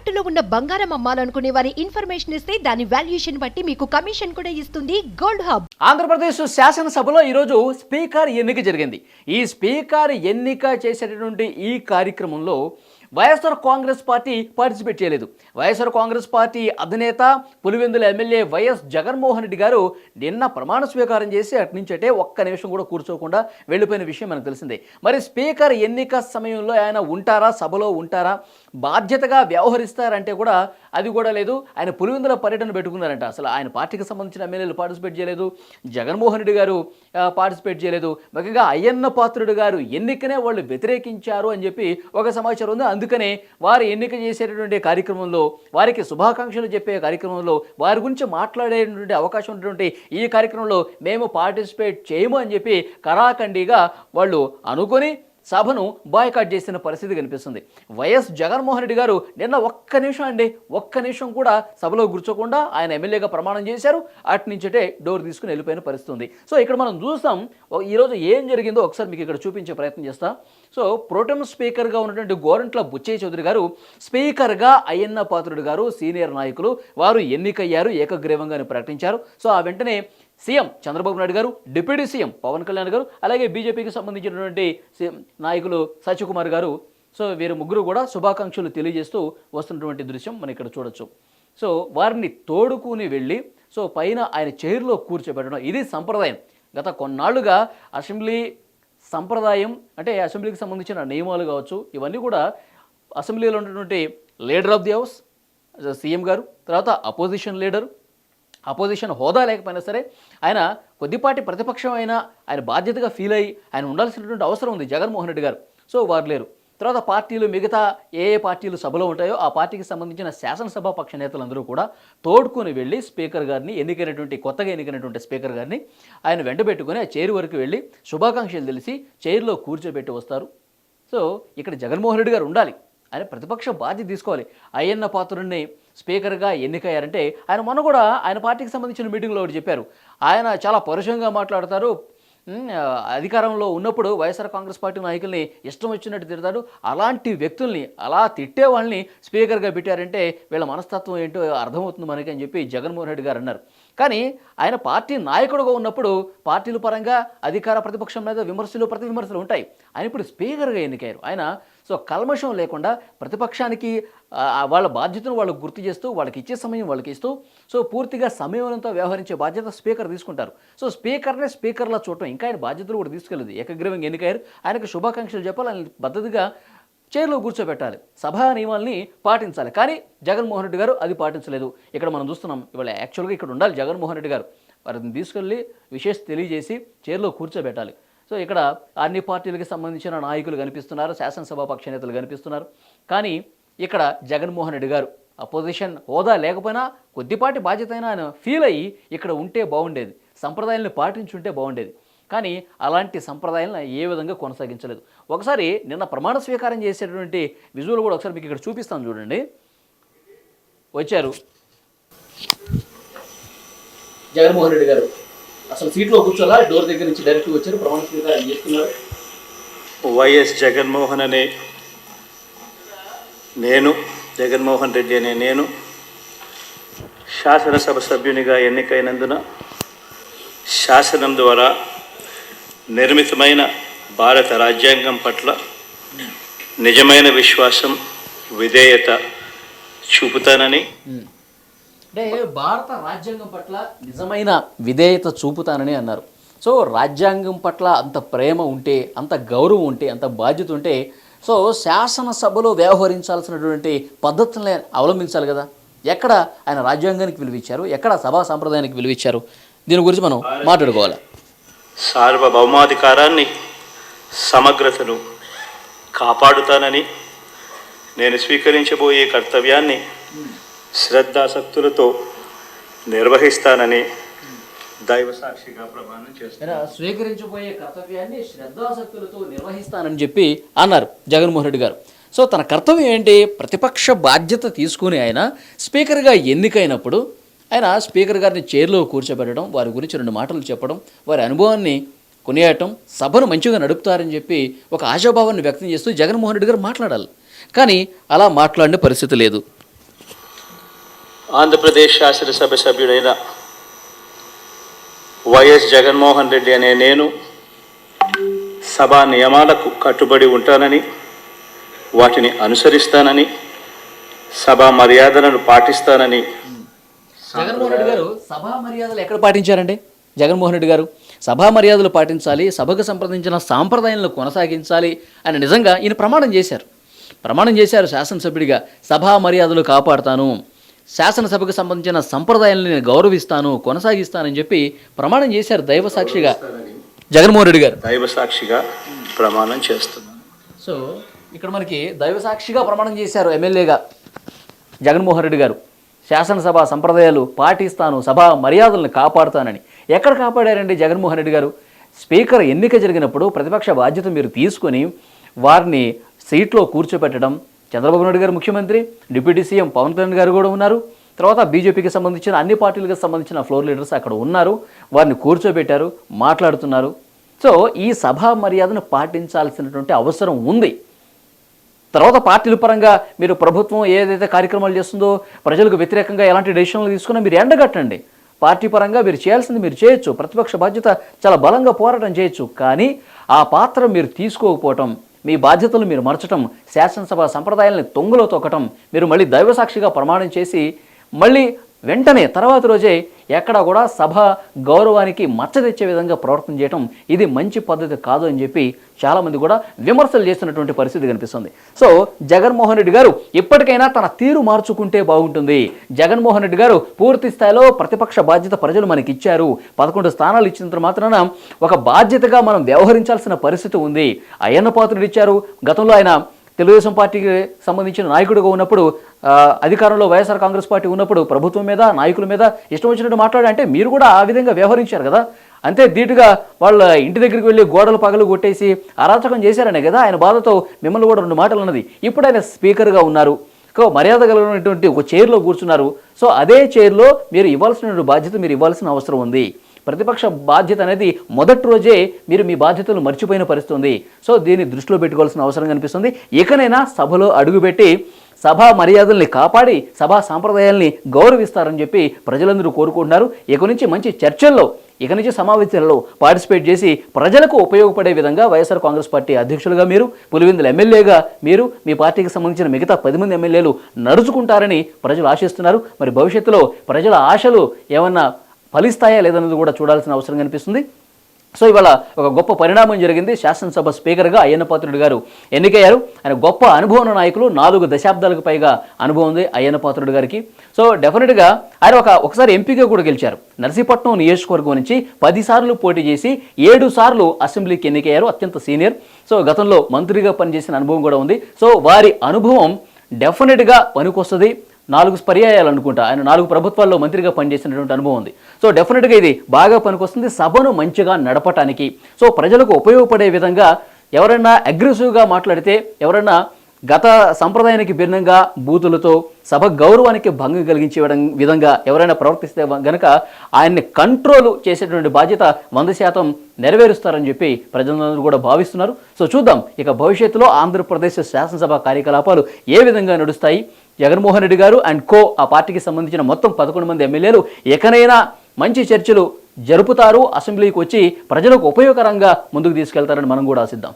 తాకట్టులో ఉన్న బంగారం అమ్మాలనుకునే వారి ఇన్ఫర్మేషన్ ఇస్తే దాని వాల్యుయేషన్ బట్టి మీకు కమిషన్ కూడా ఇస్తుంది గోల్డ్ హబ్. ఆంధ్రప్రదేశ్ శాసనసభలో ఈరోజు స్పీకర్ ఎన్నిక జరిగింది. ఈ స్పీకర్ ఎన్నిక చేసేటటువంటి ఈ కార్యక్రమంలో వైఎస్ఆర్ కాంగ్రెస్ పార్టీ పార్టిసిపేట్ చేయలేదు. వైఎస్ఆర్ కాంగ్రెస్ పార్టీ అధినేత పులివెందుల ఎమ్మెల్యే వైఎస్ జగన్మోహన్ రెడ్డి గారు నిన్న ప్రమాణ స్వీకారం చేసి అటు నుంచి అటే ఒక్క నిమిషం కూడా కూర్చోకుండా వెళ్ళిపోయిన విషయం మనకు తెలిసిందే. మరి స్పీకర్ ఎన్నిక సమయంలో ఆయన ఉంటారా? సభలో ఉంటారా? బాధ్యతగా వ్యవహరిస్తారంటే కూడా అది కూడా లేదు. ఆయన పులివెందుల పర్యటన పెట్టుకున్నారంట. అసలు ఆయన పార్టీకి సంబంధించిన ఎమ్మెల్యేలు పార్టిసిపేట్ చేయలేదు. జగన్మోహన్ రెడ్డి గారు పార్టిసిపేట్ చేయలేదు. ముఖ్యంగా అయ్యన్న పాత్రుడు గారు ఎన్నికనే వాళ్ళు వ్యతిరేకించారు అని చెప్పి ఒక సమాచారం ఉంది. అందుకనే వారు ఎన్నిక చేసేటటువంటి కార్యక్రమంలో వారికి శుభాకాంక్షలు చెప్పే కార్యక్రమంలో వారి గురించి మాట్లాడేటువంటి అవకాశం ఉన్నటువంటి ఈ కార్యక్రమంలో మేము పార్టిసిపేట్ చేయము అని చెప్పి కరాఖండిగా వాళ్ళు అనుకొని సభను బాయ్కాట్ చేసిన పరిస్థితి కనిపిస్తుంది. వైఎస్ జగన్మోహన్ రెడ్డి గారు నిన్న ఒక్క నిమిషం అండి ఒక్క నిమిషం కూడా సభలో కూర్చోకుండా ఆయన ఎమ్మెల్యేగా ప్రమాణం చేశారు. అటు నుంచటే డోర్ తీసుకుని వెళ్ళిపోయిన పరిస్థితి ఉంది. సో ఇక్కడ మనం చూస్తాం ఓ- ఈరోజు ఏం జరిగిందో ఒకసారి మీకు ఇక్కడ చూపించే ప్రయత్నం చేస్తా. సో ప్రోటమ్ స్పీకర్గా ఉన్నటువంటి గోరంట్ల బుచ్చయ్య చౌదరి గారు స్పీకర్గా అయ్యన్న పాత్రుడు గారు సీనియర్ నాయకులు వారు ఎన్నికయ్యారు ఏకగ్రీవంగా అని ప్రకటించారు. సో ఆ వెంటనే సీఎం చంద్రబాబు నాయుడు గారు డిప్యూటీ సీఎం పవన్ కళ్యాణ్ గారు అలాగే బీజేపీకి సంబంధించినటువంటి నాయకులు సత్యకుమార్ గారు. సో వీరు ముగ్గురు కూడా శుభాకాంక్షలు తెలియజేస్తూ వస్తున్నటువంటి దృశ్యం మనం ఇక్కడ చూడొచ్చు. సో వారిని తోడుకుని వెళ్ళి సో పైన ఆయన చైర్లో కూర్చోబెట్టడం ఇది సంప్రదాయం. గత కొన్నాళ్ళుగా అసెంబ్లీ సంప్రదాయం అంటే అసెంబ్లీకి సంబంధించిన నియమాలు కావచ్చు ఇవన్నీ కూడా అసెంబ్లీలో ఉన్నటువంటి leader of the house CM గారు తర్వాత అపోజిషన్ లీడర్ అపోజిషన్ హోదా లేకపోయినా సరే ఆయన కొద్దిపాటి ప్రతిపక్షం అయినా ఆయన బాధ్యతగా ఫీల్ అయ్యి ఆయన ఉండాల్సినటువంటి అవసరం ఉంది జగన్మోహన్ రెడ్డి గారు. సో వారు లేరు. తర్వాత పార్టీలు మిగతా ఏ ఏ పార్టీలు సభలో ఉంటాయో ఆ పార్టీకి సంబంధించిన శాసనసభ పక్ష నేతలందరూ కూడా తోడుకొని వెళ్ళి స్పీకర్ గారిని ఎన్నికైనటువంటి కొత్తగా ఎన్నికైనటువంటి స్పీకర్ గారిని ఆయన వెంటపెట్టుకుని ఆ చైర్ వరకు వెళ్ళి శుభాకాంక్షలు తెలిసి చైర్లో కూర్చోబెట్టి వస్తారు. సో ఇక్కడ జగన్మోహన్ రెడ్డి గారు ఉండాలి. ఆయన ప్రతిపక్ష బాధ్యత తీసుకోవాలి. అయ్యన్న పాత్రుడిని స్పీకర్గా ఎన్నికయ్యారంటే ఆయన మొన్న కూడా ఆయన పార్టీకి సంబంధించిన మీటింగ్లో ఒకటి చెప్పారు. ఆయన చాలా పరుషంగా మాట్లాడతారు. అధికారంలో ఉన్నప్పుడు వైఎస్ఆర్ కాంగ్రెస్ పార్టీ నాయకుల్ని ఇష్టం వచ్చినట్టు తిడతాడు. అలాంటి వ్యక్తుల్ని అలా తిట్టే వాళ్ళని స్పీకర్గా పెట్టారంటే వీళ్ళ మనస్తత్వం ఏంటో అర్థమవుతుంది మనకి అని చెప్పి జగన్మోహన్ రెడ్డి గారు అన్నారు. కానీ ఆయన పార్టీ నాయకుడుగా ఉన్నప్పుడు పార్టీల పరంగా అధికార ప్రతిపక్షం మీద విమర్శలు ప్రతి విమర్శలు ఉంటాయి. ఆయన ఇప్పుడు స్పీకర్గా ఎన్నికయ్యారు. ఆయన సో కల్మషం లేకుండా ప్రతిపక్షానికి వాళ్ళ బాధ్యతను వాళ్ళకు గుర్తు చేస్తూ వాళ్ళకి ఇచ్చే సమయం వాళ్ళకి ఇస్తూ సో పూర్తిగా సమయంతో వ్యవహరించే బాధ్యత స్పీకర్ తీసుకుంటారు. సో స్పీకర్నే స్పీకర్లా చూడటం ఇంకా ఆయన బాధ్యతలు కూడా తీసుకెళ్ళదు. ఏకగ్రీవంగా ఎన్నికయ్యారు. ఆయనకు శుభాకాంక్షలు చెప్పాలి. ఆయన పద్ధతిగా చైర్లో కూర్చోబెట్టాలి. సభా నియమాల్ని పాటించాలి. కానీ జగన్మోహన్ రెడ్డి గారు అది పాటించలేదు. ఇక్కడ మనం చూస్తున్నాం ఇవాళ యాక్చువల్గా ఇక్కడ ఉండాలి జగన్మోహన్ రెడ్డి గారు. వారిని తీసుకెళ్ళి విశేష తెలియజేసి చైర్లో కూర్చోబెట్టాలి. సో ఇక్కడ అన్ని పార్టీలకు సంబంధించిన నాయకులు కనిపిస్తున్నారు శాసనసభ పక్ష నేతలు కనిపిస్తున్నారు. కానీ ఇక్కడ జగన్మోహన్ రెడ్డి గారు అపోజిషన్ హోదా లేకపోయినా కొద్దిపాటి బాధ్యత అయినా ఫీల్ అయ్యి ఇక్కడ ఉంటే బాగుండేది సంప్రదాయాలను పాటించుంటే బాగుండేది. కానీ అలాంటి సంప్రదాయాలను ఏ విధంగా కొనసాగించలేదు. ఒకసారి నిన్న ప్రమాణ స్వీకారం చేసేటటువంటి విజువల్ కూడా ఒకసారి మీకు ఇక్కడ చూపిస్తాను చూడండి. వచ్చారు. జగన్మోహన్ రెడ్డి గారు అసలు సీట్లో కూర్చోలా? డోర్ దగ్గర నుంచి డైరెక్ట్ వచ్చారు ప్రమాణ స్వీకారం చేస్తున్నారు? వైఎస్ జగన్మోహన్ అనే నేను జగన్మోహన్ రెడ్డి అనే నేను శాసనసభ సభ్యునిగా ఎన్నికైనందున శాసనం ద్వారా నిర్మితమైన భారత రాజ్యాంగం పట్ల నిజమైన విశ్వాసం విధేయత చూపుతానని అంటే భారత రాజ్యాంగం పట్ల నిజమైన విధేయత చూపుతానని అన్నారు. సో రాజ్యాంగం పట్ల అంత ప్రేమ ఉంటే అంత గౌరవం ఉంటే అంత బాధ్యత ఉంటే సో శాసనసభలో వ్యవహరించాల్సినటువంటి పద్ధతుల్ని అవలంబించాలి కదా. ఎక్కడ ఆయన రాజ్యాంగానికి విలువిచ్చారు? ఎక్కడ సభా సాంప్రదాయానికి విలువిచ్చారు? దీని గురించి మనం మాట్లాడుకోవాలి? సార్వభౌమాధికారాన్ని సమగ్రతను కాపాడుతానని నేను స్వీకరించబోయే కర్తవ్యాన్ని శ్రద్ధాసక్తులతో నిర్వహిస్తానని దైవ సాక్షిగా ప్రమాణం చేస్తాను స్వీకరించబోయే కర్తవ్యాన్ని శ్రద్ధాసక్తులతో నిర్వహిస్తానని చెప్పి అన్నారు జగన్మోహన్ రెడ్డి గారు. సో తన కర్తవ్యం ఏంటి? ప్రతిపక్ష బాధ్యత తీసుకుని ఆయన స్పీకర్గా ఎన్నికైనప్పుడు ఆయన స్పీకర్ గారిని చైర్లో కూర్చోబెట్టడం వారి గురించి రెండు మాటలు చెప్పడం వారి అనుభవాన్ని కొనియాడటం సభను మంచిగా నడుపుతారని చెప్పి ఒక ఆశాభావాన్ని వ్యక్తం చేస్తూ జగన్మోహన్ రెడ్డి గారు మాట్లాడాలి. కానీ అలా మాట్లాడిన పరిస్థితి లేదు. ఆంధ్రప్రదేశ్ శాసనసభ సభ్యుడైన వైఎస్ జగన్మోహన్ రెడ్డి అనే నేను సభా నియమాలకు కట్టుబడి ఉంటానని వాటిని అనుసరిస్తానని సభా మర్యాదలను పాటిస్తానని. జగన్మోహన్ రెడ్డి గారు సభా మర్యాదలు ఎక్కడ పాటించారండి? జగన్మోహన్ రెడ్డి గారు సభా మర్యాదలు పాటించాలి సభకు సంప్రదించిన సాంప్రదాయాలను కొనసాగించాలి అని నిజంగా ఈయన ప్రమాణం చేశారు. ప్రమాణం చేశారు శాసనసభ్యుడిగా సభా మర్యాదలు కాపాడుతాను. శాసనసభకు సంబంధించిన సంప్రదాయాలను నేను గౌరవిస్తాను కొనసాగిస్తానని చెప్పి ప్రమాణం చేశారు దైవ సాక్షిగా జగన్మోహన్ రెడ్డి గారు. దైవ సాక్షిగా ప్రమాణం చేస్తున్నాను. సో ఇక్కడ మనకి దైవ సాక్షిగా ప్రమాణం చేశారు ఎమ్మెల్యేగా జగన్మోహన్ రెడ్డి గారు. శాసనసభ సంప్రదాయాలు పాటిస్తాను సభ మర్యాదలను కాపాడుతానని. ఎక్కడ కాపాడారండి జగన్మోహన్ రెడ్డి గారు? స్పీకర్ ఎన్నిక జరిగినప్పుడు ప్రతిపక్ష బాధ్యత మీరు తీసుకొని వారిని సీట్లో కూర్చోపెట్టడం చంద్రబాబు నాయుడు గారు ముఖ్యమంత్రి డిప్యూటీ సీఎం పవన్ కళ్యాణ్ గారు కూడా ఉన్నారు. తర్వాత బీజేపీకి సంబంధించిన అన్ని పార్టీలకు సంబంధించిన ఫ్లోర్ లీడర్స్ అక్కడ ఉన్నారు. వారిని కూర్చోబెట్టారు మాట్లాడుతున్నారు. సో ఈ సభా మర్యాదను పాటించాల్సినటువంటి అవసరం ఉంది. తర్వాత పార్టీల పరంగా మీరు ప్రభుత్వం ఏదైతే కార్యక్రమాలు చేస్తుందో ప్రజలకు వ్యతిరేకంగా ఎలాంటి డెసిషన్లు తీసుకున్నా మీరు ఎండగట్టండి. పార్టీ పరంగా మీరు చేయాల్సింది మీరు చేయొచ్చు. ప్రతిపక్ష బాధ్యత చాలా బలంగా పోరాటం చేయొచ్చు. కానీ ఆ పాత్ర మీరు తీసుకోకపోవటం మీ బాధ్యతలు మీరు మరచటం శాసనసభ సంప్రదాయాలను తొంగలో తొక్కటం మీరు మళ్ళీ దైవసాక్షిగా ప్రమాణం చేసి మళ్ళీ వెంటనే తర్వాత రోజే ఎక్కడా కూడా సభ గౌరవానికి మచ్చ తెచ్చే విధంగా ప్రవర్తన చేయటం ఇది మంచి పద్ధతి కాదు అని చెప్పి చాలామంది కూడా విమర్శలు చేస్తున్నటువంటి పరిస్థితి కనిపిస్తుంది. సో జగన్మోహన్ రెడ్డి గారు ఇప్పటికైనా తన తీరు మార్చుకుంటే బాగుంటుంది. జగన్మోహన్ రెడ్డి గారు పూర్తి స్థాయిలో ప్రతిపక్ష బాధ్యత ప్రజలు మనకి ఇచ్చారు పదకొండు స్థానాలు ఇచ్చినంత మాత్రాన ఒక బాధ్యతగా మనం వ్యవహరించాల్సిన పరిస్థితి ఉంది. అయ్యన్న పాత్రుడు ఇచ్చారు గతంలో ఆయన తెలుగుదేశం పార్టీకి సంబంధించిన నాయకుడిగా ఉన్నప్పుడు అధికారంలో వైఎస్ఆర్ కాంగ్రెస్ పార్టీ ఉన్నప్పుడు ప్రభుత్వం మీద నాయకుల మీద ఇష్టం వచ్చినట్టు మాట్లాడే అంటే మీరు కూడా ఆ విధంగా వ్యవహరించారు కదా. అంతే ధీటుగా వాళ్ళ ఇంటి దగ్గరికి వెళ్ళి గోడలు పగలు కొట్టేసి అరాచకం చేశారనే కదా ఆయన బాధతో మిమ్మల్ని కూడా రెండు మాటలు అన్నది. ఇప్పుడు ఆయన స్పీకర్గా ఉన్నారు. మర్యాద కలిగినటువంటి ఒక చైర్లో కూర్చున్నారు. సో అదే చైర్లో మీరు ఇవ్వాల్సిన బాధ్యత మీరు ఇవ్వాల్సిన అవసరం ఉంది. ప్రతిపక్ష బాధ్యత అనేది మొదటి రోజే మీరు మీ బాధ్యతలు మర్చిపోయిన పరిస్థితి ఉంది సో దీన్ని దృష్టిలో పెట్టుకోవాల్సిన అవసరం కనిపిస్తుంది. ఇకనైనా సభలో అడుగుపెట్టి సభా మర్యాదల్ని కాపాడి సభా సాంప్రదాయాల్ని గౌరవిస్తారని చెప్పి ప్రజలందరూ కోరుకుంటున్నారు. ఇక నుంచి మంచి చర్చల్లో ఇక నుంచి సమావేశాల్లో పార్టిసిపేట్ చేసి ప్రజలకు ఉపయోగపడే విధంగా వైఎస్ఆర్ కాంగ్రెస్ పార్టీ అధ్యక్షులుగా మీరు పులివెందుల ఎమ్మెల్యేగా మీరు మీ పార్టీకి సంబంధించిన మిగతా పది మంది ఎమ్మెల్యేలు నడుచుకుంటారని ప్రజలు ఆశిస్తున్నారు. మరి భవిష్యత్తులో ప్రజల ఆశలు ఏమన్నా ఫలిస్తాయా లేదన్నది కూడా చూడాల్సిన అవసరం కనిపిస్తుంది. సో ఇవాళ ఒక గొప్ప పరిణామం జరిగింది. శాసనసభ స్పీకర్గా అయ్యన్న పాత్రుడు గారు ఎన్నికయ్యారు. ఆయన గొప్ప అనుభవం నాయకులు. నాలుగు దశాబ్దాలకు పైగా అనుభవం ఉంది అయ్యన్న పాత్రుడు గారికి. సో డెఫినెట్గా ఆయన ఒక ఒకసారి ఎంపీగా కూడా గెలిచారు. నర్సీపట్నం నియోజకవర్గం నుంచి పది సార్లు పోటీ చేసి ఏడు సార్లు అసెంబ్లీకి ఎన్నికయ్యారు. అత్యంత సీనియర్. సో గతంలో మంత్రిగా పనిచేసిన అనుభవం కూడా ఉంది. సో వారి అనుభవం డెఫినెట్గా పనికొస్తుంది. నాలుగు పర్యాయాలు అనుకుంటా ఆయన నాలుగు ప్రభుత్వాల్లో మంత్రిగా పనిచేసినటువంటి అనుభవం ఉంది. సో డెఫినెట్గా ఇది బాగా పనికొస్తుంది. సభను మంచిగా నడపటానికి. సో ప్రజలకు ఉపయోగపడే విధంగా ఎవరైనా అగ్రెసివ్గా మాట్లాడితే ఎవరైనా గత సంప్రదాయానికి భిన్నంగా బూతులతో సభ గౌరవానికి భంగం కలిగించే విధంగా ఎవరైనా ప్రవర్తిస్తే గనక ఆయన్ని కంట్రోల్ చేసేటువంటి బాధ్యత వంద శాతం నెరవేరుస్తారని చెప్పి ప్రజలందరూ కూడా భావిస్తున్నారు. సో చూద్దాం. ఇక భవిష్యత్తులో ఆంధ్రప్రదేశ్ శాసనసభ కార్యకలాపాలు ఏ విధంగా నడుస్తాయి? జగన్మోహన్ రెడ్డి గారు అండ్ కో ఆ పార్టీకి సంబంధించిన మొత్తం పదకొండు మంది ఎమ్మెల్యేలు ఎకనైనా మంచి చర్చలు జరుపుతారు. అసెంబ్లీకి వచ్చి ప్రజలకు ఉపయోగకరంగా ముందుకు తీసుకెళ్తారని మనం కూడా ఆశిద్దాం.